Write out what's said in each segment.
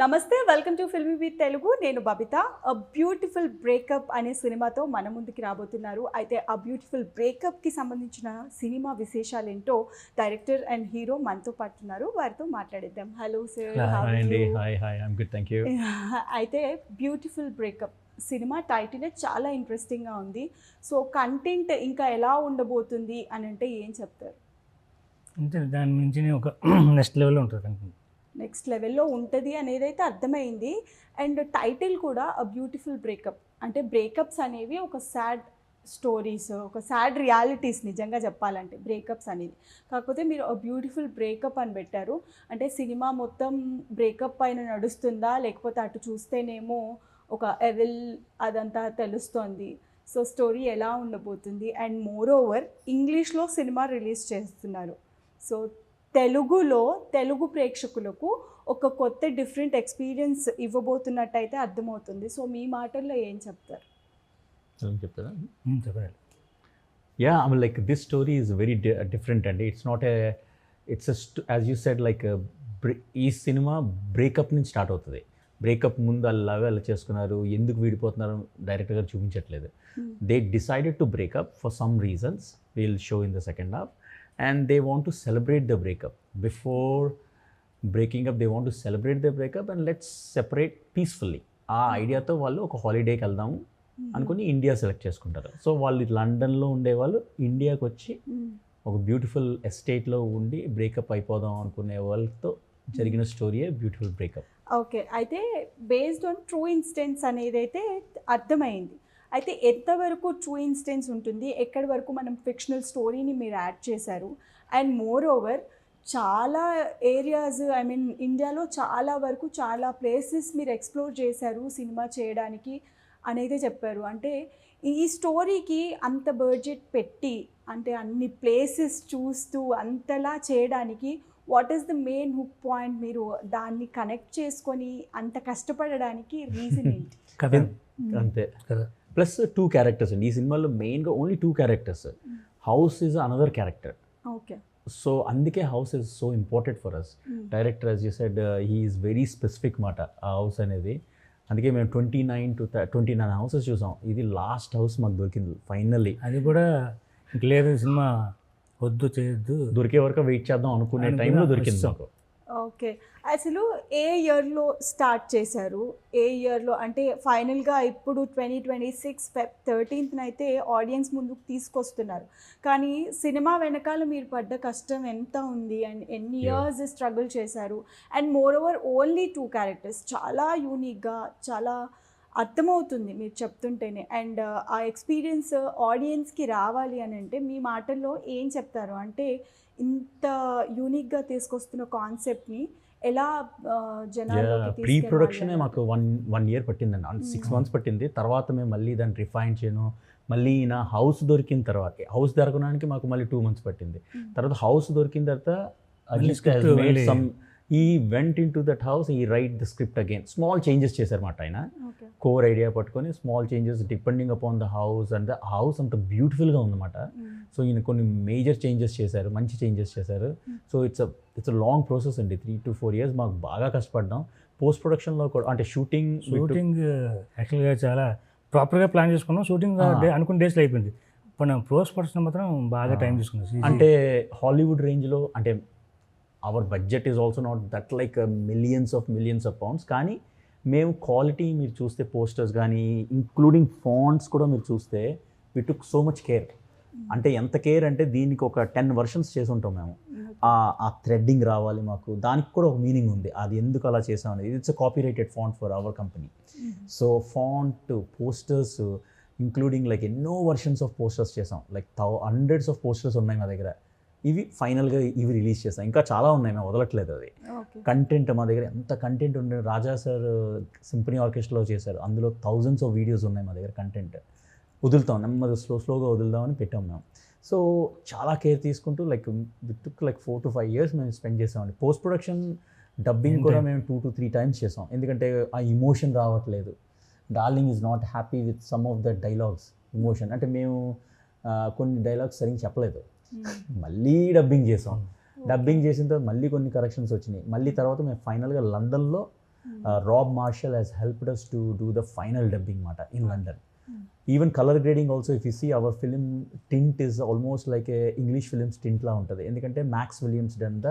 నమస్తే welcome to film with Telugu. నేను బబిత. అ beautiful breakup అనే సినిమాతో మన ముందుకి రాబోతున్నారు. అయితే ఆ బ్యూటిఫుల్ బ్రేకప్కి సంబంధించిన సినిమా విశేషాలు ఏంటో డైరెక్టర్ అండ్ హీరో మనతో పాటు ఉన్నారు. వారితో మాట్లాడిద్దాం. హలో సార్ అయితే బ్యూటిఫుల్ బ్రేకప్ సినిమా టైటిలే చాలా ఇంట్రెస్టింగ్గా ఉంది. సో కంటెంట్ ఇంకా ఎలా ఉండబోతుంది అని అంటే ఏం చెప్తారు? అంటే దాని మించి ఒక నెక్స్ట్ లెవెల్లో ఉంటుంది కంటెంట్ నెక్స్ట్ లెవెల్లో ఉంటుంది అనేది అయితే అర్థమైంది. అండ్ టైటిల్ కూడా అ బ్యూటిఫుల్ బ్రేకప్ అంటే బ్రేకప్స్ అనేవి ఒక సాడ్ స్టోరీస్ ఒక సాడ్ రియాలిటీస్ నిజంగా చెప్పాలంటే బ్రేకప్స్ అనేది. కాకపోతే మీరు అ బ్యూటిఫుల్ బ్రేకప్ అని పెట్టారు. అంటే సినిమా మొత్తం బ్రేకప్ పైన నడుస్తుందా? లేకపోతే అటు చూస్తేనేమో ఒక ఎవెల్ అదంతా తెలుస్తోంది. సో స్టోరీ ఎలా ఉండబోతుంది? అండ్ మోర్ ఓవర్ ఇంగ్లీష్లో సినిమా రిలీజ్ చేస్తున్నారు. సో తెలుగులో తెలుగు ప్రేక్షకులకు ఒక కొత్త డిఫరెంట్ ఎక్స్పీరియన్స్ ఇవ్వబోతున్నట్టయితే అర్థమవుతుంది. సో మీ మాటల్లో ఏం చెప్తారు? చెప్తారా? చెప్పండి. Yeah I like this story is very different అండి. It's not a it's as you said like ఈ సినిమా బ్రేకప్ నుంచి స్టార్ట్ అవుతుంది. బ్రేకప్ ముందు అలా అలా చేసుకున్నారు ఎందుకు విడిపోతున్నారు డైరెక్టర్ గారు చూపించట్లేదు. They decided to breakup for some reasons will show in the second half and they want to celebrate the breakup before breaking up they want to celebrate the breakup and let's separate peacefully ఆ ఐడియాతో వాళ్ళు ఒక హాలిడేకి వెళ్దాము అనుకుని India select చేసుకుంటారు. So వాళ్ళు లండన్లో ఉండేవాళ్ళు ఇండియాకి వచ్చి ఒక బ్యూటిఫుల్ ఎస్టేట్లో ఉండి బ్రేకప్ అయిపోదాం అనుకునే వాళ్ళతో జరిగిన స్టోరీయే బ్యూటిఫుల్ బ్రేకప్ ఓకే అయితే బేస్డ్ ఆన్ ట్రూ ఇన్స్టెన్స్ అనేది అయితే అర్థమైంది. అయితే ఎంతవరకు ట్రూ ఇన్స్టెన్స్ ఉంటుంది ఎక్కడి వరకు మనం ఫిక్షనల్ స్టోరీని మీరు యాడ్ చేశారు? అండ్ మోర్ ఓవర్ చాలా ఏరియాస్ ఐ మీన్ ఇండియాలో చాలా వరకు చాలా ప్లేసెస్ మీరు ఎక్స్ప్లోర్ చేశారు సినిమా చేయడానికి అనేది చెప్పారు. అంటే ఈ స్టోరీకి అంత బడ్జెట్ పెట్టి అంటే అన్ని ప్లేసెస్ చూస్తూ అంతలా చేయడానికి what is the main hook point మీరు దాన్ని కనెక్ట్ చేసుకొని అంత కష్టపడడానికి రీజన్ ఏంటి? అంతే. కదా. ప్లస్ టూ క్యారెక్టర్స్ అండి. ఈ సినిమాలో మెయిన్గా only two characters house is another character okay. So అందుకే house is so important for us director as you said he is very specific మాట ఆ హౌస్ అనేది. అందుకే మేము twenty nine to twenty nine houses చూసాం. ఇది లాస్ట్ హౌస్ మాకు దొరికింది ఫైనల్లీ అది కూడా ఇంక లేదు సినిమా వద్దు చేయొద్దు. దొరికే వరకు వెయిట్ చేద్దాం అనుకునే టైంలో దొరికింది. మాకు. ఓకే. అసలు ఏ ఇయర్లో స్టార్ట్ చేశారు? ఏ ఇయర్లో? అంటే ఫైనల్గా ఇప్పుడు ట్వంటీ ట్వంటీ సిక్స్ ఫెబ్ థర్టీన్త్న అయితే ఆడియన్స్ ముందుకు తీసుకొస్తున్నారు. కానీ సినిమా వెనకాల మీరు పడ్డ కష్టం ఎంత ఉంది? అండ్ ఎన్ని. ఇయర్స్ స్ట్రగుల్ చేశారు? And moreover only two characters. చాలా యూనిక్గా చాలా అర్థమవుతుంది మీరు చెప్తుంటేనే. అండ్ ఆ ఎక్స్పీరియన్స్ ఆడియన్స్కి రావాలి అని అంటే మీ మాటల్లో ఏం చెప్తారు? అంటే ఇంత యూనిక్గా తీసుకొస్తున్న కాన్సెప్ట్ని ఎలా జనాల్లోకి ప్రీ ప్రొడక్షనే. మాకు వన్ వన్ ఇయర్ పట్టిందండి సిక్స్. మంత్స్ పట్టింది తర్వాత మేము మళ్ళీ దాన్ని రిఫైన్ చేయను మళ్ళీ నా హౌస్ దొరికిన తర్వాత హౌస్ దొరకడానికి మాకు మళ్ళీ టూ మంత్స్ పట్టింది Mm. తర్వాత హౌస్ దొరికిన తర్వాత some he went into that house he write the script again small changes చేశారన్నమాట ఆయన Okay. కోర్ ఐడియా పట్టుకొని small changes depending upon the house and the house అంత బ్యూటిఫుల్గా ఉందన్నమాట Mm. సో ఈయన కొన్ని మేజర్ చేంజెస్ చేశారు మంచి చేంజెస్ చేశారు. So it's it's long process అండి. త్రీ టు ఫోర్ ఇయర్స్ మాకు బాగా కష్టపడ్డాం. పోస్ట్ ప్రొడక్షన్లో కూడా అంటే షూటింగ్ షూటింగ్ యాక్చువల్గా చాలా ప్రాపర్గా ప్లాన్ చేసుకున్నాం. షూటింగ్ అనుకున్న డేస్లో అయిపోయింది. నేను ప్రోస్ పర్సన్ మాత్రం బాగా. టైం తీసుకున్నాను అంటే హాలీవుడ్ రేంజ్లో అంటే our budget is also not that like millions of millions of pounds కానీ మేము క్వాలిటీ మీరు చూస్తే పోస్టర్స్ కానీ ఇంక్లూడింగ్ ఫాంట్స్ కూడా మీరు చూస్తే we took so much care అంటే ఎంత కేర్ అంటే దీనికి ఒక టెన్ వర్షన్స్ చేసి ఉంటాం మేము ఆ ఆ థ్రెడ్డింగ్ రావాలి మాకు. దానికి కూడా ఒక మీనింగ్ ఉంది. అది ఎందుకు అలా చేసాం అనేది. It's copy righted font for our company. So font posters including like ఎన్నో వర్షన్స్ ఆఫ్ పోస్టర్స్ చేసాం like thou hundreds of posters ఉన్నాయి మా దగ్గర. ఇవి ఫైనల్గా ఇవి రిలీజ్ చేసాం ఇంకా చాలా ఉన్నాయి. మేము వదలట్లేదు అది. కంటెంట్ మా దగ్గర ఎంత కంటెంట్ ఉండే రాజా సార్ సింఫనీ ఆర్కెస్ట్రాలో చేశారు. అందులో థౌజండ్స్ ఆఫ్ వీడియోస్ ఉన్నాయి మా దగ్గర కంటెంట్ వదులుతాం నెమ్మది స్లో స్లోగా వదులుదామని పెట్టాం మేము. సో చాలా కేర్ తీసుకుంటూ like with like four to five years మేము స్పెండ్ చేసామండి. పోస్ట్ ప్రొడక్షన్ డబ్బింగ్ కూడా. మేము టూ టు త్రీ టైమ్స్ చేసాం. ఎందుకంటే ఆ ఇమోషన్ రావట్లేదు. Darling is not happy with some of the dialogues emotion. అంటే మేము కొన్ని డైలాగ్స్ సరిగ్గా చెప్పలేదు. Mm. మళ్ళీ డబ్బింగ్ చేసాం. డబ్బింగ్ చేసిన తర్వాత మళ్ళీ కొన్ని కరెక్షన్స్ వచ్చినాయి. మళ్ళీ తర్వాత మేము ఫైనల్గా లండన్లో Rob Marshall has helped us to do the final dubbing మాట in London. Hmm. Even colour grading also if you see our film tint is almost like a English films టింట్లా ఉంటుంది. ఎందుకంటే Max Williams done the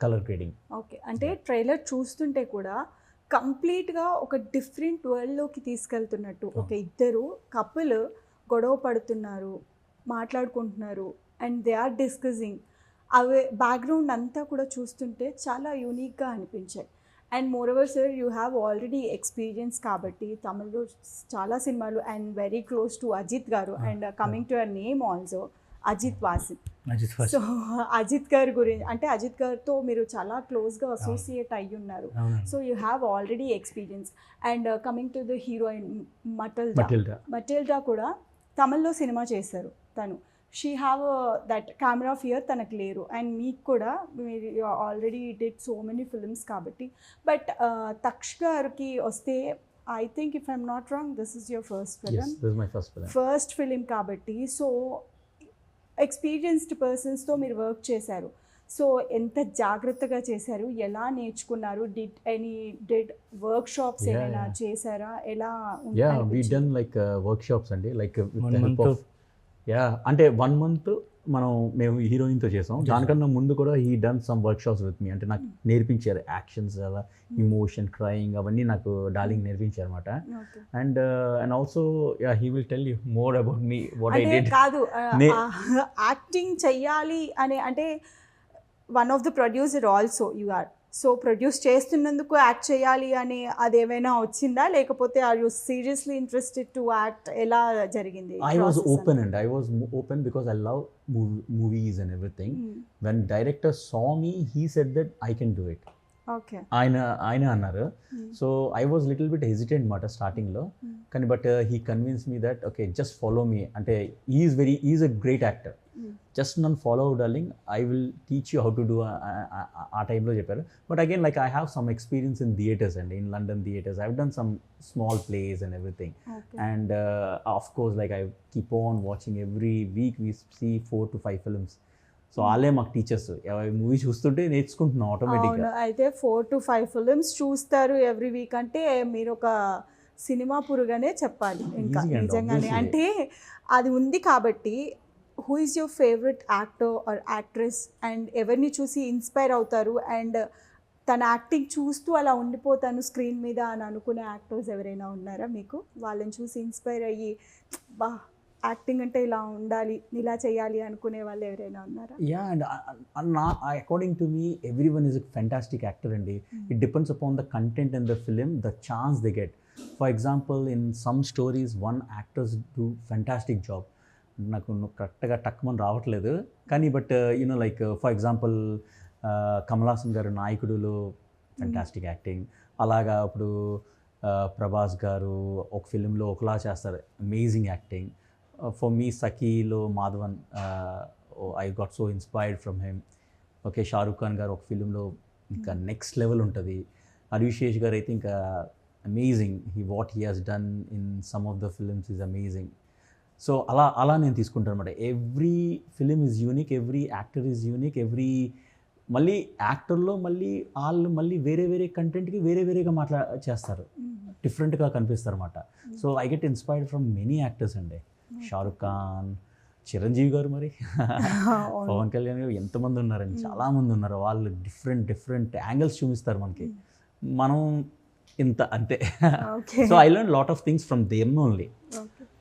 colour grading okay అంటే trailer చూస్తుంటే కూడా కంప్లీట్గా ఒక different వరల్డ్లోకి తీసుకెళ్తున్నట్టు. ఒక ఇద్దరు కపుల్ గొడవ పడుతున్నారు మాట్లాడుకుంటున్నారు అండ్ దే ఆర్ డిస్కసింగ్ అవి బ్యాక్గ్రౌండ్ అంతా కూడా చూస్తుంటే చాలా యూనిక్గా అనిపించాయి. And moreover sir you have already experience కాబట్టి తమిళ్ళో చాలా సినిమాలు and very close to Ajith garu and coming to your name also Ajith Vasin so Ajith గారి గురించి అంటే అజిత్ గారితో మీరు చాలా క్లోజ్గా అసోసియేట్ అయ్యి ఉన్నారు. So you have already experience and coming to the heroine Matilda Matilda కూడా తమిళ్ళో సినిమా చేశారు తను. She have that camera fear తనకు లేరు. అండ్ మీకు కూడా మీరు already did so many films కాబట్టి. బట్ తక్ష్ గారికి వస్తే I think if I'm not wrong this is your first film first film కాబట్టి. సో ఎక్స్పీరియన్స్డ్ పర్సన్స్తో మీరు వర్క్ చేశారు. సో ఎంత జాగ్రత్తగా చేశారు? ఎలా నేర్చుకున్నారు? Did any did workshops ఏమైనా. చేశారా? ఎలా we? Done like workshops అండి. లైక్ యా అంటే వన్ మంత్ మనం మేము హీరోయిన్తో చేసాం. దానికన్నా ముందు కూడా he done some workshops with me అంటే నాకు నేర్పించారు యాక్షన్స్ అలా ఇమోషన్ క్రయింగ్ అవన్నీ నాకు డార్లింగ్ నేర్పించారు అనమాట. And and also yeah he will tell you more about me what I did కాదు యాక్టింగ్ చెయ్యాలి అనే అంటే one of the producer also you are so produce చేస్తున్నందుకు యాక్ట్ చేయాలి అని అదేమైనా వచ్చిందా? లేకపోతే are you seriously interested to act? ఎలా జరిగింది I was open and I was open because I love movies and everything? When director saw me he said that I can do it okay ఆయన ఆయన అన్నారు. So I was little bit hesitant అనమాట స్టార్టింగ్లో Hmm. కానీ but he convince me that okay just follow me అంటే is very is a great actor. Just నన్ను follow darling I will teach you how to do ఆ టైంలో చెప్పారు. But again like I have some experience in theatres అండి in London theatres I done some small plays and everything uh, of course like i keep on watching every week we see four to five films. So వాళ్ళే మాకు teachers movie చూస్తుంటే నేర్చుకుంటున్నాం ఆటోమేటిక్గా అయితే four to five films చూస్తారు every week అంటే మీరు ఒక సినిమా పురుగనే చెప్పాలి. ఇంకా నిజంగానే. అంటే అది ఉంది కాబట్టి who is your favourite actor or actress and ఎవరిని చూసి ఇన్స్పైర్ అవుతారు? అండ్ తన యాక్టింగ్ చూస్తూ అలా ఉండిపోతాను స్క్రీన్ మీద అని అనుకునే యాక్టర్స్ ఎవరైనా ఉన్నారా మీకు? వాళ్ళని చూసి ఇన్స్పైర్ అయ్యి బా యాక్టింగ్ అంటే ఇలా ఉండాలి ఇలా చేయాలి అనుకునే వాళ్ళు ఎవరైనా ఉన్నారా? యా అండ్ నా according to me everyone is fantastic actor అండి. It depends upon the content in the film the chance they get for example in some stories one actors do fantastic job నాకు కరెక్ట్గా టక్మని రావట్లేదు. కానీ but you know like for example Kamal Haasan గారు నాయకుడులో fantastic acting. అలాగా ఇప్పుడు ప్రభాస్ గారు ఒక ఫిలింలో ఒకలా చేస్తారు. Amazing acting. For me సఖీలో Madhavan I got so inspired from him. Okay Shahrukh Khan garu ఒక ఫిలింలో ఇంకా నెక్స్ట్ లెవెల్ ఉంటుంది. హరిశేష్ గారు అయితే ఇంకా amazing. He what he has done in some of the films is amazing. So అలా అలా నేను తీసుకుంటాను అనమాట every film is unique every actor is unique every మళ్ళీ యాక్టర్లో మళ్ళీ వాళ్ళు మళ్ళీ వేరే వేరే కంటెంట్కి వేరే వేరేగా మాట్లా చేస్తారు. డిఫరెంట్గా కనిపిస్తారు అనమాట so I get inspired from many actors అండి. షారుఖ్ ఖాన్ చిరంజీవి గారు మరి. పవన్ కళ్యాణ్ గారు ఎంతమంది ఉన్నారండి చాలా మంది ఉన్నారు వాళ్ళు డిఫరెంట్ డిఫరెంట్ యాంగిల్స్ చూపిస్తారు మనకి. మనం ఇంత అంతే. Okay. So I learn lot of things from them only.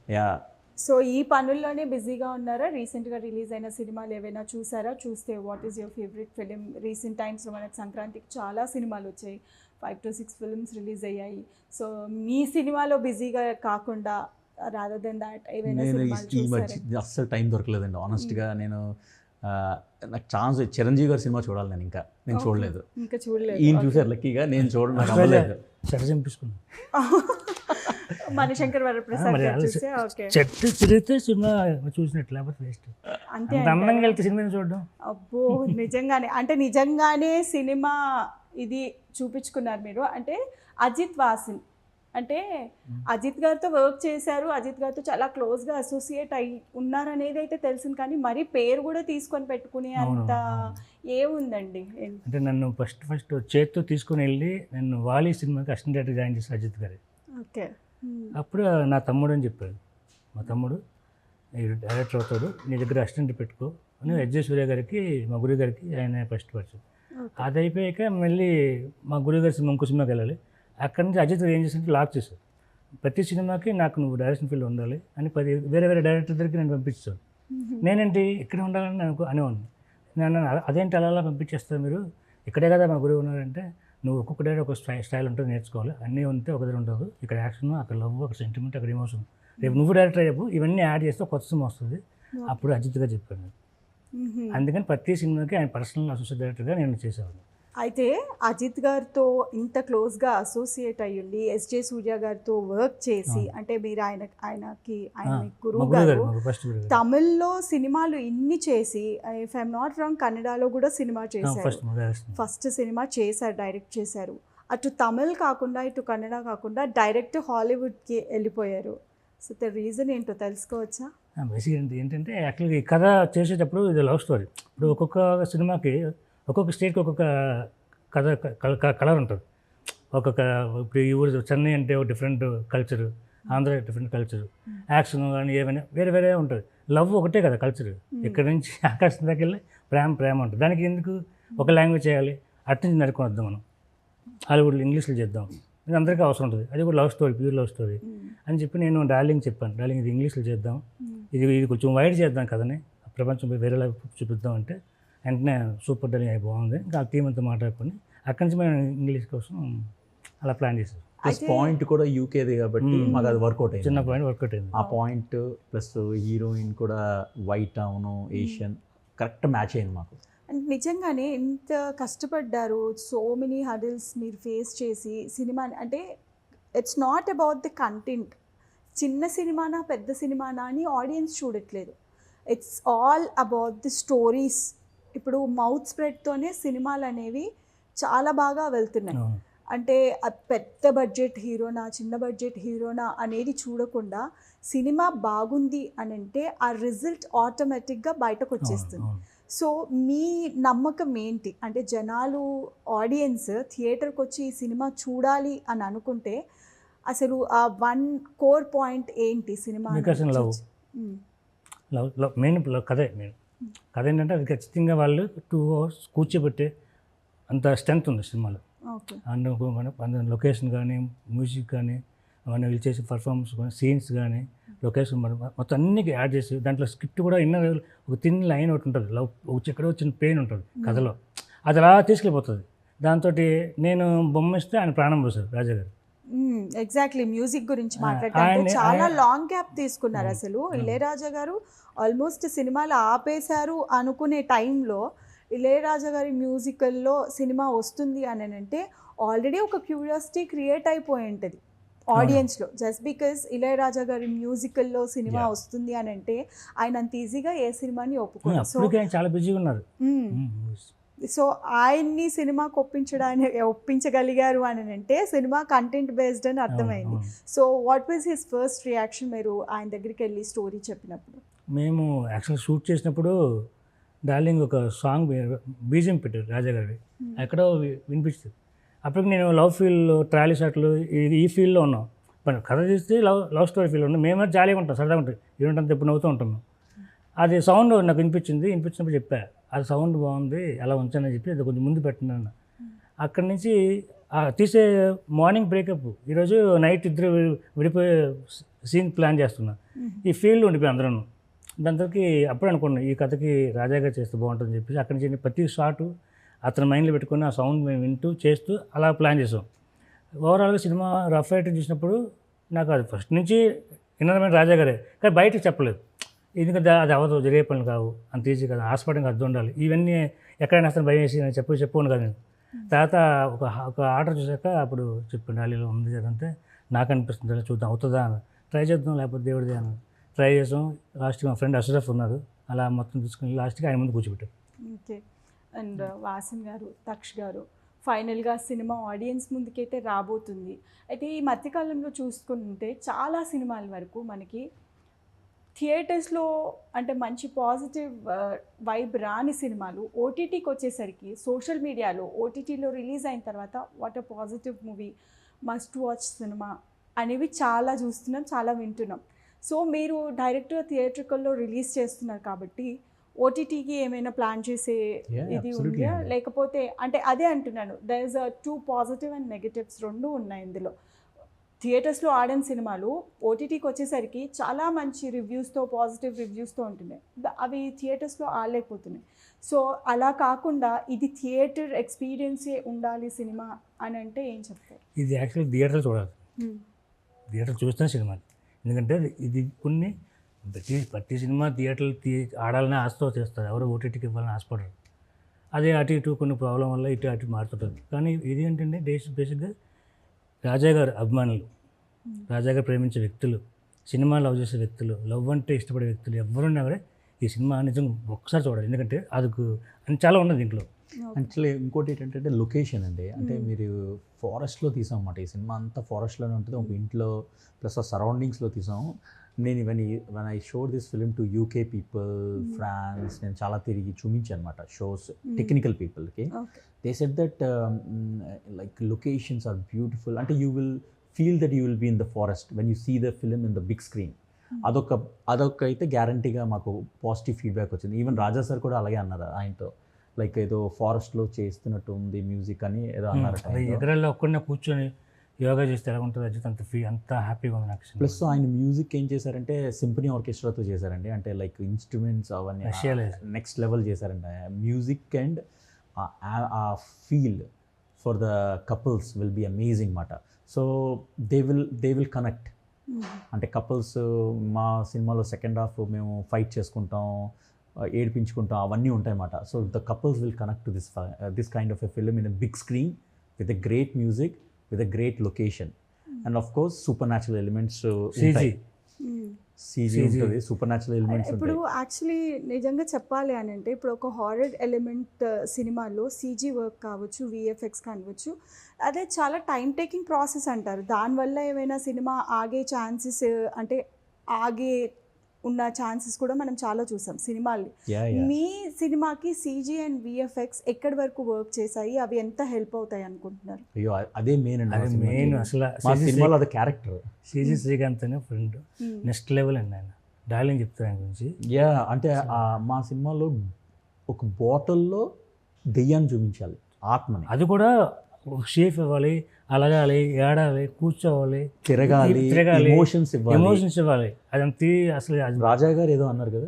Yeah. So ఈ పనుల్లోనే బిజీగా ఉన్నారా? రీసెంట్గా రిలీజ్ అయిన సినిమాలు ఏవైనా చూసారా? చూస్తే what is your favourite film recent టైమ్స్లో మనకు సంక్రాంతికి చాలా సినిమాలు వచ్చాయి. Five to six films release అయ్యాయి. సో మీ సినిమాలో బిజీగా కాకుండా రాదర్ దెన్ దాట్ ఏవైనా అస్సలు టైం దొరకలేదండి. ఆనెస్ట్గా నేను నాకు ఛాన్స్ చిరంజీవి గారి సినిమా చూడాలి నేను ఇంకా. నేను. చూడలేదు. ఇంకా చూడలేదు. ఈయన. చూసారు లక్కీగా. నేను చంపించుకున్నాం మణిశంకర్ వరప్రసాద్ చెట్టు తిరిగితే సినిమా చూసినట్టు లేకపోతే వేస్ట్. అంతే అందంగా? వెళ్తే సినిమా చూడడం? అబ్బో నిజంగానే. అంటే నిజంగానే సినిమా ఇది చూపించుకున్నారు మీరు. అంటే అజిత్ వాసిన్. అంటే అజిత్ గారితో వర్క్ చేశారు. అజిత్ గారితో చాలా క్లోజ్గా అసోసియేట్ అయి ఉన్నారనేది అయితే తెలిసింది. కానీ మరి పేరు కూడా తీసుకొని పెట్టుకునే అంత. ఏముందండి అంటే నన్ను ఫస్ట్ ఫస్ట్ చేత్తో తీసుకొని వెళ్ళి నన్ను వాలి సినిమాకి అసిస్టెంట్ డైరెక్టర్ జాయిన్ చేసి అజిత్ గారు. ఓకే. అప్పుడు నా తమ్ముడు అని చెప్పాడు. మా తమ్ముడు డైరెక్టర్ అవుతాడు నీ దగ్గర అసిస్టెంట్ పెట్టుకో అని ఎస్జే సూర్య గారికి మా గురువు గారికి ఆయన ఫస్ట్ పరిచయం. అది అయిపోయాక మళ్ళీ మా గురువు గారి సినిమా ఇంకో సినిమాకి వెళ్ళాలి. అక్కడి నుంచి అజిత్ ఏం చేసింటే లాక్ చేశారు ప్రతి సినిమాకి నాకు నువ్వు డైరెక్షన్ ఫీల్డ్ ఉండాలి అని పది వేరే వేరే డైరెక్టర్ దగ్గరికి నేను పంపించాను. నేనేంటి ఇక్కడ ఉండాలని అనుకో అనేవాడిని. నేను అన్నాను, "అ- అదేంటి అలా అలా పంపించేస్తారు మీరు? ఇక్కడే కదా మా గురువు ఉన్నారంటే నువ్వు ఒక్కొక్క డైరెక్ట్ ఒక స్టై స్టైల్ ఉంటుంది నేర్చుకోవాలి. అన్నీ ఉంటే ఒక దగ్గర ఉండదు. ఇక్కడ యాక్షన్ అక్కడ లవ్ అక్కడ సెంటిమెంట్ అక్కడ ఎమోషన్ రేపు నువ్వు డైరెక్టర్ అయ్యేపు ఇవన్నీ యాడ్ చేస్తే కొత్త సినిమా వస్తుంది. అప్పుడు అజిత్గా చెప్పాను. అందుకని ప్రతి సినిమాకి ఆయన పర్సనల్ అసోసియేట్ డైరెక్టర్గా నేను చేసేవాడిని. అయితే అజిత్ గారితో ఇంత క్లోజ్గా అసోసియేట్ అయ్యుండి ఎస్జే సూర్య గారితో వర్క్ చేసి అంటే మీరు ఆయన ఆయనకి ఆయన గురువు గారు తమిళ్ళో సినిమాలు ఇన్ని చేసి ఇఫ్ ఐఎమ్ నాట్ రాంగ్ కన్నడలో కూడా సినిమా చేశారు. ఫస్ట్ సినిమా చేశారు డైరెక్ట్ చేశారు. అటు తమిళ్ కాకుండా ఇటు కన్నడ కాకుండా డైరెక్ట్ హాలీవుడ్కి వెళ్ళిపోయారు. సో ద రీజన్ ఏంటో తెలుసుకోవచ్చా? బేసిక్ ఏంటి ఏంటంటే యాక్చువల్గా ఈ కథ చేసేటప్పుడు ఇది లవ్ స్టోరీ. ఇప్పుడు ఒక్కొక్క సినిమాకి ఒక్కొక్క స్టేట్కి ఒక్కొక్క కథ కలర్ ఉంటుంది. ఒక్కొక్క ఇప్పుడు ఈ ఊరు చెన్నై అంటే ఒక different culture Andhra different culture. Action కానీ ఏమైనా వేరే వేరే ఉంటుంది. లవ్ ఒకటే కదా కల్చర్. ఇక్కడ నుంచి ఆకాశం దాకా వెళ్ళి ప్రేమ ప్రేమ ఉంటుంది. దానికి ఎందుకు ఒక లాంగ్వేజ్ చేయాలి? అటు నుంచి నడుకొని వద్దాం మనం. హాలీవుడ్లో ఇంగ్లీష్లో చేద్దాం. ఇది అందరికీ అవసరం ఉంటుంది. అది కూడా love story pure love story. అని చెప్పి నేను డార్లింగ్ చెప్పాను. డార్లింగ్ ఇది ఇంగ్లీష్లో చేద్దాం. ఇది ఇది కొంచెం వైడ్ చేద్దాం కదని ప్రపంచం వేరేలా చూపిద్దాం అంటే వెంటనే సూపర్ డార్లింగ్ అయి బాగుంది. ఇంకా ఆ టీం అంతా మాట్లాడుకొని అక్కడి నుంచి మేము ఇంగ్లీష్ కోసం అలా ప్లాన్ చేసాం ప్లస్ పాయింట్ కూడా యూకేది కాబట్టి. మాకు అది వర్కౌట్ అయింది. చిన్న పాయింట్ వర్కౌట్ అయింది. ఆ పాయింట్ ప్లస్ హీరోయిన్ కూడా వైట్ అవును ఏషియన్ కరెక్ట్ మ్యాచ్ అయింది మాకు. అండ్ నిజంగానే ఎంత కష్టపడ్డారు సో మెనీ హడిల్స్ మీరు ఫేస్ చేసి సినిమా అంటే it's not about the content. చిన్న సినిమానా పెద్ద సినిమానా అని ఆడియన్స్ చూడట్లేదు. It's all about the stories. ఇప్పుడు మౌత్ స్ప్రెడ్తోనే సినిమాలు అనేవి చాలా బాగా వెళ్తున్నాయి. అంటే పెద్ద బడ్జెట్ హీరోనా చిన్న బడ్జెట్ హీరోనా అనేది చూడకుండా సినిమా బాగుంది అని అంటే ఆ రిజల్ట్ ఆటోమేటిక్గా బయటకు వచ్చేస్తుంది. సో మీ నమ్మకం ఏంటి అంటే జనాలు ఆడియన్స్ థియేటర్కి వచ్చి ఈ సినిమా చూడాలి అని అనుకుంటే అసలు ఆ వన్ కోర్ పాయింట్ ఏంటి సినిమా. లవ్ లవ్ మెయిన్ కథే మెయిన్ కథ ఏంటంటే అది ఖచ్చితంగా వాళ్ళు టూ అవర్స్ కూర్చోబెట్టే అంత స్ట్రెంత్ ఉంది సినిమాలో. అండ్ మన లొకేషన్ కానీ మ్యూజిక్ కానీ మనం వీళ్ళు చేసే పర్ఫార్మెన్స్ కానీ సీన్స్ కానీ లొకేషన్ మన మొత్తం అన్ని యాడ్ చేసి దాంట్లో స్క్రిప్ట్ కూడా ఇన్నర్ ఒక తిన్ లైన్ ఒకటి ఉంటుంది. లవ్ ఎక్కడో చిన్న పెయిన్ ఉంటుంది కథలో. అది అలా తీసుకెళ్ళిపోతుంది. దాంతో నేను బొమ్మ ఇస్తే ఆయన ప్రాణం పోసారు రాజా గారు ఎగ్జాక్ట్లీ మ్యూజిక్ గురించి ఆయన- చాలా లాంగ్ గ్యాప్ తీసుకున్నారు. అసలు. ఇళయరాజా గారు ఆల్మోస్ట్ సినిమాలు ఆపేశారు అనుకునే టైంలో ఇళయరాజా గారి మ్యూజికల్లో సినిమా వస్తుంది అని అంటే ఆల్రెడీ ఒక క్యూరియాసిటీ క్రియేట్ అయిపోయి ఉంటుంది ఆడియన్స్లో జస్ట్ బికాస్ ఇళయరాజా గారి మ్యూజికల్లో సినిమా. వస్తుంది అని అంటే ఆయన అంత ఈజీగా ఏ సినిమాని ఒప్పుకోరు చాలా బిజీగా ఉన్నారు. సో ఆయన్ని సినిమాకి ఒప్పించడానికి ఒప్పించగలిగారు అని అంటే సినిమా కంటెంట్ బేస్డ్ అని అర్థమైంది. So what was his first reaction మీరు ఆయన దగ్గరికి వెళ్ళి స్టోరీ చెప్పినప్పుడు? మేము యాక్చువల్ షూట్ చేసినప్పుడు డార్లింగ్ ఒక సాంగ్ బీజియం పెట్టారు రాజా గారి Hmm. ఎక్కడో వినిపిస్తుంది అప్పటికి నేను లవ్ ఫీల్డ్లో ట్రాలీ షాట్లు ఈ- ఈ ఫీల్డ్లో ఉన్నాం. కథ తీస్తే లవ్ లవ్ స్టోరీ ఫీల్డ్ ఉన్నాం. మేము జాలీగా ఉంటాం సరదాగా ఉంటుంది ఏమిటంత ఎప్పుడు నవ్వుతూ ఉంటాం. అది సౌండ్ నాకు వినిపించింది. వినిపించినప్పుడు చెప్పా అది సౌండ్ బాగుంది అలా ఉంచానని చెప్పి అది కొంచెం ముందు పెట్టినాను అక్కడి నుంచి తీసే మార్నింగ్ బ్రేకప్ ఈరోజు నైట్ ఇద్దరు విడిపోయే సీన్ ప్లాన్ చేస్తున్నా. ఈ ఫీల్డ్ ఉండిపోయి అందరూ దాంతోకి అప్పుడు అనుకున్నాను ఈ కథకి రాజాగా చేస్తే బాగుంటుందని చెప్పేసి అక్కడి నుంచి ప్రతి షాటు అతని మైండ్లో పెట్టుకుని ఆ సౌండ్ మేము వింటూ చేస్తూ అలా ప్లాన్ చేసాం. ఓవరాల్గా సినిమా రఫ్ రైటింగ్ చూసినప్పుడు నాకు అది ఫస్ట్ నుంచి ఇన్నరమైన రాజా గారే కానీ బయటకు చెప్పలేదు. ఎందుకంటే అది అవ్వదు జరిగే పనులు కావు. అంత ఈజీ కదా హాస్పిటల్కి అర్థం ఉండాలి. ఇవన్నీ ఎక్కడైనా అసలు భయం వేసి నేను చెప్పు చెప్పను కదా నేను. తర్వాత ఒక ఒక ఆర్డర్ చూసాక అప్పుడు చెప్పండి డాలీలో ఉంది అదంటే నాకు అనిపిస్తుంది "ఇలా చూద్దాం అవుతుందా అని. ట్రై చేద్దాం లేకపోతే దేవుడిదే అని. ట్రై చేసాం లాస్ట్కి మా ఫ్రెండ్ అష్రఫ్ ఉన్నారు అలా మొత్తం తీసుకుని లాస్ట్కి ఆయన ముందు కూర్చోబెట్టారు ఓకే. అండ్ వాసన్ గారు తక్ష్ గారు ఫైనల్గా సినిమా ఆడియన్స్ ముందుకైతే రాబోతుంది. అయితే ఈ మధ్యకాలంలో చూసుకుంటే చాలా సినిమాల వరకు మనకి థియేటర్స్లో అంటే మంచి పాజిటివ్ వైబ్ రాని సినిమాలు ఓటీటీకి వచ్చేసరికి సోషల్ మీడియాలో ఓటీటీలో రిలీజ్ అయిన తర్వాత what a positive movie must watch cinema అనేవి చాలా చూస్తున్నాం చాలా వింటున్నాం. సో మీరు డైరెక్ట్గా థియేట్రికల్లో రిలీజ్ చేస్తున్నారు కాబట్టి ఓటీటీకి ఏమైనా ప్లాన్ చేసే ఇది ఉందా. లేకపోతే అంటే అదే అంటున్నాను there is two positive and negatives రెండు ఉన్నాయి ఇందులో. థియేటర్స్లో ఆడిన సినిమాలు ఓటీటీకి వచ్చేసరికి చాలా మంచి రివ్యూస్తో పాజిటివ్ రివ్యూస్తో ఉంటున్నాయి. అవి థియేటర్స్లో ఆడలేకపోతున్నాయి. సో అలా కాకుండా ఇది థియేటర్ ఎక్స్పీరియన్సే ఉండాలి సినిమా అని అంటే ఏం చెప్తారు? ఇది యాక్చువల్లీ థియేటర్ చూడాలి. థియేటర్ చూస్తున్న సినిమా. ఎందుకంటే ఇది కొన్ని ప్రతి ప్రతి సినిమా థియేటర్లు తీ ఆడాలని ఆశతో చేస్తారు. ఎవరు ఓటీటీకి ఇవ్వాలని ఆశపడరు. అదే అటు ఇటు కొన్ని ప్రాబ్లం వల్ల ఇటు అటు మారుతుంటుంది. కానీ ఇది ఏంటంటే బేసిక్గా రాజా గారు అభిమానులు. రాజా గారు ప్రేమించే వ్యక్తులు సినిమా లవ్ చేసే వ్యక్తులు లవ్ అంటే ఇష్టపడే వ్యక్తులు ఎవరున్నా కూడా ఈ సినిమా నిజంగా ఒక్కసారి చూడాలి. ఎందుకంటే అదుకు అని చాలా ఉన్నది దీంట్లో. యాక్చువల్లీ ఇంకోటి ఏంటంటే లొకేషన్ అండి. అంటే మీరు ఫారెస్ట్లో తీసాం అన్నమాట ఈ సినిమా అంతా ఫారెస్ట్లోనే ఉంటుంది. ఒక ఇంట్లో ప్లస్ ఆ సరౌండింగ్స్లో తీసాం నేను when when I show this film to UK people France నేను చాలా తిరిగి చూపించాను అనమాట షోస్ టెక్నికల్ పీపుల్కి okay they said that like locations are beautiful అంటే you will feel that you will be in the forest when you see the film in the big screen అదొక అదొక అయితే గ్యారంటీగా మాకు పాజిటివ్ ఫీడ్బ్యాక్ వచ్చింది. Even Raja sir కూడా అలాగే అన్నారు ఆయనతో. లైక్ ఏదో ఫారెస్ట్లో చేస్తున్నట్టు ఉంది మ్యూజిక్ అని ఏదో అన్నారు అది ఎదురెళ్ళి ఒక్కడనే కూర్చొని యోగా చేస్తే ఎలా ఉంటుంది అజిత్? అంత ఫీ అంత హ్యాపీగా ఉంది నాకు. ప్లస్ ఆయన మ్యూజిక్ ఏం చేశారంటే సింఫనీ ఆర్కెస్ట్రాతో చేశారండి. అంటే లైక్ ఇన్స్ట్రుమెంట్స్ అవన్నీ. నెక్స్ట్ లెవెల్ చేశారండి మ్యూజిక్ అండ్ ఆ feel for the couples will be amazing మాట so they will they will connect అంటే కపుల్స్ మా సినిమాలో సెకండ్ హాఫ్ మేము ఫైట్ చేసుకుంటాం ఏడిపించుకుంటాం అవన్నీ ఉంటాయన్నమాట. So the couples will connect to this this kind of a film in a big screen with a great music with a great location and of course supernatural elements CG. CG. ఉంటుంది supernatural elements ఇప్పుడు actually నిజంగా చెప్పాలి అని అంటే ఇప్పుడు ఒక horror element సినిమాలో CG work కావచ్చు విఎఫ్ఎక్స్ కావచ్చు అదే చాలా టైం టేకింగ్ ప్రాసెస్ అంటారు. దానివల్ల ఏమైనా సినిమా ఆగే ఛాన్సెస్ అంటే ఆగే ఉన్న ఛాన్సెస్ కూడా మనం చాలా చూసాం యా మీ సినిమాకి సీజీ అండ్ విఎఫ్ఎక్స్ ఎక్కడి వరకు వర్క్ చేశాయి? అవి ఎంత హెల్ప్ అవుతాయి అనుకుంటున్నారు? అయ్యో అదే మెయిన్ అండి అది. మెయిన్ అసలు మా సినిమాలో అది క్యారెక్టర్ సిజి శ్రీకాంత్ అనే ఫ్రెండ్ నెక్స్ట్ లెవెల్ అండి ఆయన. డార్లింగ్ చెప్తారు ఆయన గురించి. యా అంటే ఆ మా సినిమాలో ఒక బాటిల్లో దెయ్యాన్ని చూపించాలి. ఆత్మని. అది కూడా షేఫ్ ఇవ్వాలి అలగాలి ఏడాలి కూర్చోవాలి తిరగాలి తిరగాలి ఎమోషన్స్ ఇవ్వాలి. ఎమోషన్స్ ఇవ్వాలి. అదంతా అసలు రాజా గారు ఏదో అన్నారు కదా?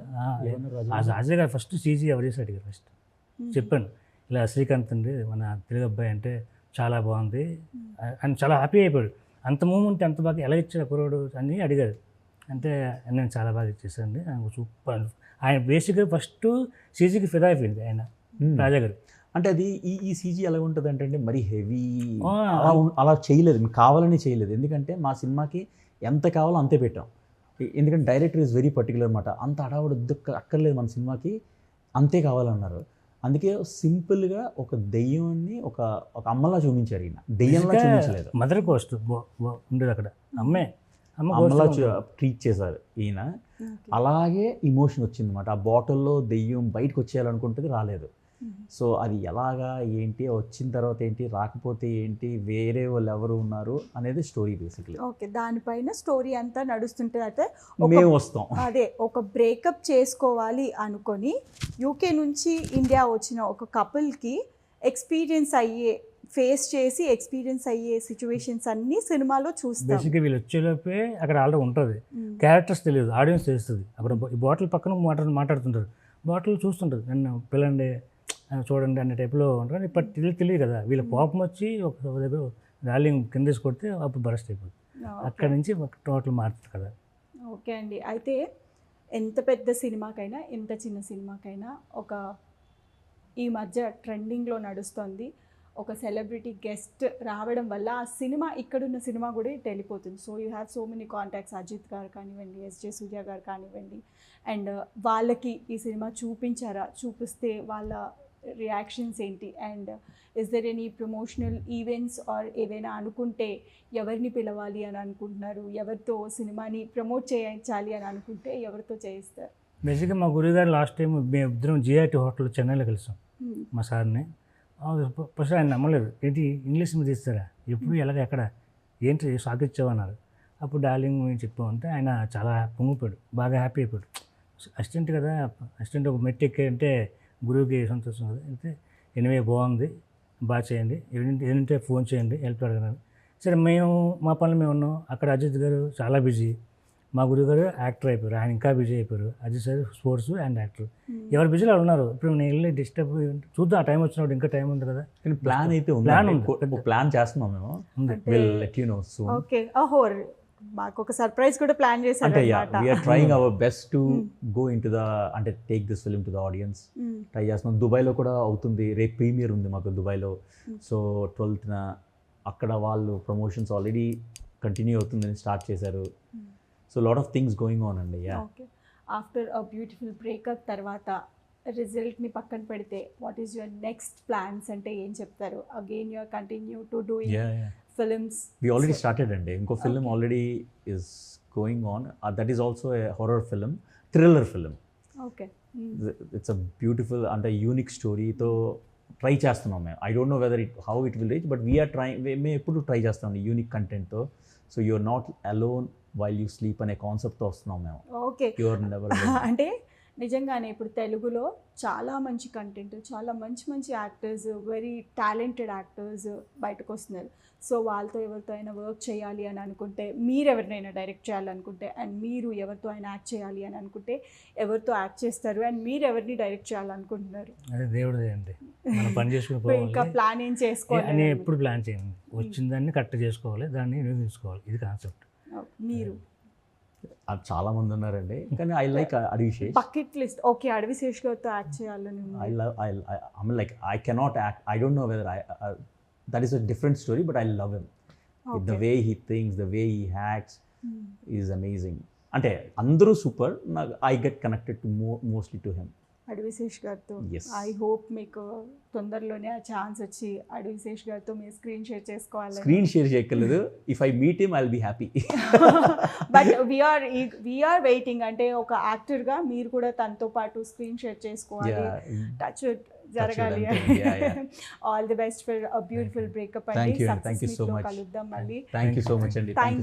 రాజా గారు. ఫస్ట్ సీజీ ఎవరు చేసి అడిగారు ఫస్ట్ చెప్పాను. ఇలా శ్రీకాంత్ అండి మన తెలుగు అబ్బాయి అంటే చాలా బాగుంది. ఆయన చాలా హ్యాపీ అయిపోయాడు. అంత మూమెంట్ ఎంత బాగా ఎలా ఇచ్చాడు కుర్రోడు అని అడిగారు. అంటే నేను చాలా బాగా ఇచ్చేసానండి. ఆయన సూపర్ ఆయన బేసిక్గా ఫస్ట్ సీజీకి ఫిదా అయిపోయింది ఆయన. రాజా గారు. అంటే అది ఈ ఈ సీజీ ఎలా ఉంటుంది అంటే మరి హెవీ. అలా అలా చేయలేదు మేము కావాలని చేయలేదు. ఎందుకంటే మా సినిమాకి ఎంత కావాలో అంతే పెట్టాం. ఎందుకంటే డైరెక్టర్ ఇస్ వెరీ పర్టికులర్ అనమాట అంత అడావుడు అక్కర్లేదు మన సినిమాకి అంతే కావాలన్నారు. అందుకే సింపుల్గా ఒక దెయ్యాన్ని ఒక ఒక అమ్మలా చూపించారు ఈయన. దెయ్యంలా చూపించలేదు. మదర్ కోస్ట్ ఉండేది అక్కడ. అమ్మే అమ్మ అమ్మలా ట్రీట్ చేశారు ఈయన. అలాగే ఇమోషన్ వచ్చింది అనమాట ఆ బాటిల్లో దెయ్యం బయటకు వచ్చేయాలనుకుంటుంది రాలేదు. సో అది ఎలాగా ఏంటి వచ్చిన తర్వాత ఏంటి రాకపోతే ఏంటి వేరే వాళ్ళు ఎవరు ఉన్నారు అనేది స్టోరీ బేసిక్లీ ఓకే దానిపైన స్టోరీ అంతా నడుస్తుంటుంది అయితే మేము వస్తాం. అదే ఒక బ్రేకప్ చేసుకోవాలి అనుకొని యూకే నుంచి ఇండియా వచ్చిన ఒక కపుల్కి ఎక్స్పీరియన్స్ అయ్యే ఫేస్ చేసి ఎక్స్పీరియన్స్ అయ్యే సిచ్యువేషన్స్ అన్నీ సినిమాలో చూస్తాం. బేసిక్గా వీళ్ళు వచ్చేలోపే అక్కడ ఆల్రెడీ ఉంటుంది. క్యారెక్టర్స్ తెలియదు ఆడియన్స్ తెలుస్తుంది. అక్కడ బాటిల్ పక్కన మాట్లాడు మాట్లాడుతుంటారు. బాటిల్ చూస్తుంటారు. నన్ను పిల్లండి చూడండి అనే టైప్లో ఉంటారు. బట్ తెలియదు తెలియదు కదా. వీళ్ళ కోపం వచ్చి ఒక దగ్గర ర్యాలింగ్ కింద కొడితే అప్పుడు బరస్ట్ అయిపోతుంది అక్కడ నుంచి టోటల్ మారుతుంది కదా. ఓకే అండి. అయితే ఎంత పెద్ద సినిమాకైనా ఎంత చిన్న సినిమాకైనా ఒక ఈ మధ్య ట్రెండింగ్లో నడుస్తుంది. ఒక సెలబ్రిటీ గెస్ట్ రావడం వల్ల ఆ సినిమా ఇక్కడున్న సినిమా కూడా వెళ్ళిపోతుంది so you have so many contacts. Ajith garu కానివ్వండి ఎస్జే సూర్య గారు కానివ్వండి. అండ్ వాళ్ళకి ఈ సినిమా చూపించారా? చూపిస్తే వాళ్ళ రియాక్షన్స్ ఏంటి? And is there any promotional events or ఏవైనా అనుకుంటే ఎవరిని పిలవాలి అని అనుకుంటున్నారు? ఎవరితో సినిమాని ప్రమోట్ చేయించాలి అని అనుకుంటే ఎవరితో చేయిస్తారు? బేసిక్గా మా గురువుగారు లాస్ట్ టైం మేము ఇద్దరం జిఐటి హోటల్ చెన్నైలో కలిసాం. Hmm. మా సార్ని. ఫస్ట్ ఆయన నమ్మలేదు. ఏంటి? ఇంగ్లీష్ మీద తీస్తారా ఎప్పుడు ఎలాగ ఎక్కడ? ఏంటి? షాక్ ఇచ్చావన్నారు అప్పుడు డార్లింగ్ మేము చెప్పామంటే ఆయన చాలా పొంగిపోయాడు. బాగా హ్యాపీ అయిపోయాడు. అసిస్టెంట్ కదా? అసిస్టెంట్ ఒక మెట్ ఎక్కి అంటే గురువుకి సంతోషం కదా. అయితే ఎనివే బాగుంది. బాగా చేయండి. ఏదంటే ఫోన్ చేయండి. హెల్ప్ అడగన్నారు సరే మేము మా పనులు మేము ఉన్నాం. అక్కడ అజిత్ గారు చాలా బిజీ. మా గురువు గారు యాక్టర్ అయిపోయారు. ఆయన ఇంకా బిజీ అయిపోయారు. Ajith sir sports and actor. ఎవరు బిజీలో వాళ్ళు ఉన్నారు. ఇప్పుడు నేను వెళ్ళి డిస్టర్బ్ చూద్దాం. ఆ టైం వచ్చినప్పుడు ఇంకా టైం ఉంది కదా. కానీ ప్లాన్ అయితే ఉంది. ప్లాన్ చేస్తున్నాం మేము. ఉంది. Will let you know soon okay. ఓహో మాకు ఒక సర్ప్రైజ్ కూడా ప్లాన్ చేశారు అంటే అనమాట we're trying our best to go in to the అంటే take this film to the audience try చేస్తున్నాం. దుబాయ్లో కూడా అవుతుంది. రేపు ప్రీమియర్ ఉంది మాకు దుబాయ్లో సో ట్వెల్త్న అక్కడ వాళ్ళు ప్రమోషన్స్ ఆల్రెడీ కంటిన్యూ అవుతుందని స్టార్ట్ చేశారు. So lot of things going on అండి yeah okay after a beautiful breakup తర్వాత రిజల్ట్ని పక్కన పెడితే what is your next plans అంటే ఏం చెప్తారు? Again your continue to doing yeah yeah films we already started అండి ఇంకో film already is going on that is also a horror film thriller film okay it's a beautiful అంటే unique స్టోరీతో try చేస్తున్నాం మేము. I don't know whether it how it will reach but we're try మేము ఎప్పుడు try చేస్తాం unique కంటెంట్తో so you're not alone while you sleep అనే కాన్సెప్ట్తో వస్తున్నాం మేము. ఓకే యూఆర్ నెవర్ అంటే నిజంగానే ఇప్పుడు తెలుగులో చాలా మంచి కంటెంట్ చాలా మంచి మంచి యాక్టర్స్ వెరీ టాలెంటెడ్ యాక్టర్స్ బయటకు వస్తున్నారు సో వాళ్ళతో ఎవరితో అయినా వర్క్ చేయాలి అని అనుకుంటే మీరు ఎవరినైనా డైరెక్ట్ చేయాలనుకుంటే అండ్ మీరు ఎవరితో అయినా యాక్ట్ చేయాలి అని అనుకుంటే ఎవరితో యాక్ట్ చేస్తారు అండ్ మీరు ఎవరిని డైరెక్ట్ చేయాలనుకుంటున్నారు అండి. మనం పని చేసుకుని ఇంకా ప్లాన్ ఏం చేసుకోవాలి ఎప్పుడు ప్లాన్ చేయండి. వచ్చిన దాన్ని కరెక్ట్ చేసుకోవాలి దాన్ని వినియోగించుకోవాలి ఇది కాన్సెప్ట్ మీరు? చాలా మంది ఉన్నారండి కానీ I like Adivi Sesh bucket list okay Adivi Sesh గారితో యాక్ట్ చేయాలని I'm like, I cannot act. I don't know whether I, uh, that is a different story, but I love him. The Okay. way he thinks, the way he acts Hmm. is amazing. అంటే అందరూ super నాకు I get connected to mo mostly to him Adivi Sesh గారితో. I hope మీకు తొందరలోనే ఆ chance వచ్చి అడవిశేష్ గారితో మీరు స్క్రీన్ షేర్ చేసుకోవాలి స్క్రీన్ షేర్ చేయక్కర్లేదు. If I meet him I be happy but we're we're waiting అంటే ఒక యాక్టర్గా మీరు కూడా తనతో పాటు స్క్రీన్ షేర్ చేసుకోవాలి. టచ్ జరగాలి. All the best for a beautiful breakup అండి. కలుద్దాం మళ్ళీ. థ్యాంక్ యూ సో మచ్ అండి. Thank you thank